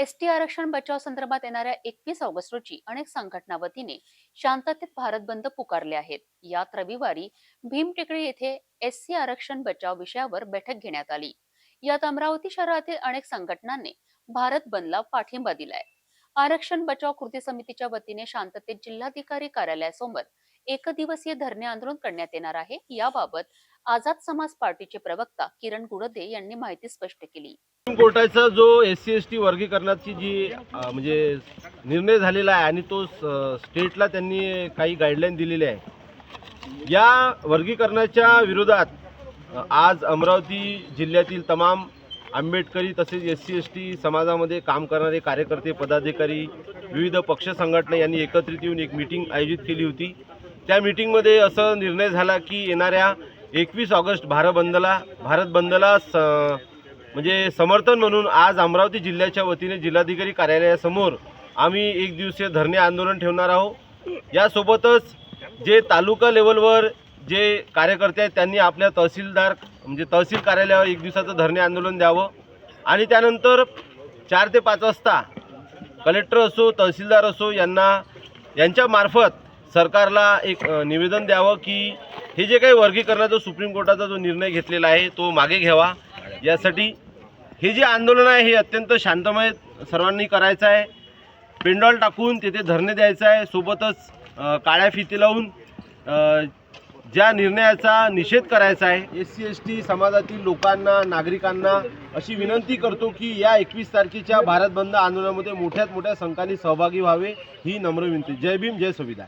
ST आरक्षण बचाव संदर्भात येणाऱ्या एकवीस ऑगस्ट रोजी अनेक संघटना वतीने शांततेत भारत बंद पुकारले आहेत. यात रविवारी भीमटेकडी येथे एससी आरक्षण बचाव विषयावर बैठक घेण्यात आली. यात अमरावती शहरातील अनेक संघटनांनी भारत बंदला पाठिंबा दिलाय. आरक्षण बचाव कृती समितीच्या वतीने शांततेत जिल्हाधिकारी कार्यालयासमोर एक दिवसीय धरणे आंदोलन करण्यात येणार आहे. याबाबत आझाद समाज पार्टीचे प्रवक्ता किरण गुडदे यांनी माहिती स्पष्ट केली. कोर्टाचा जो एस सी एस टी वर्गीकरणाची जी म्हणजे निर्णय झालेला आहे आणि तो स्टेटला त्यांनी काही गाईडलाईन दिलेली आहे. या वर्गीकरणाच्या विरोधात आज अमरावती जिल्ह्यातील तमाम आंबेडकरी तसेच एस सी एस टी समाजामध्ये काम करणारे कार्यकर्ते पदाधिकारी विविध पक्ष संघटना यांनी एकत्रित येऊन एक मीटिंग आयोजित केली होती. त्या मीटिंगमध्ये असं निर्णय झाला की येणाऱ्या एकवीस ऑगस्ट भारत बंदला भारत बंदला स म्हणजे समर्थन म्हणून आज अमरावती जिल्ह्याच्या वतीने जिल्हाधिकारी कार्यालयासमोर आम्ही एक दिवसीय धरणे आंदोलन ठेवणार आहोत. यासोबतच जे तालुका लेवलवर जे कार्यकर्ते आहेत त्यांनी आपल्या तहसीलदार म्हणजे तहसील कार्यालयावर एक दिवसाचं धरणे आंदोलन द्यावं. आणि त्यानंतर चार ते पाच वाजता कलेक्टर असो तहसीलदार असो यांना यांच्यामार्फत सरकारला एक निवेदन द्यावं की हे जे काही वर्गीकरणाचा सुप्रीम कोर्टाचा जो निर्णय घेतलेला आहे तो मागे घ्यावा. यासाठी हे जे आंदोलन आहे हे अत्यंत शांतमय सर्वांनी करायचं आहे. पेंडॉल टाकून तिथे धरणे द्यायचं आहे. सोबतच काळ्या फिती लावून ज्या निर्णयाचा निषेध करायचा आहे एस सी एस टी समाजातील लोकांना नागरिकांना अशी विनंती करतो की या एकवीस तारखेच्या भारत बंद आंदोलनामध्ये मोठ्यात मोठ्या संख्याने सहभागी व्हावे ही नम्र विनंती. जय भीम जय संविधान.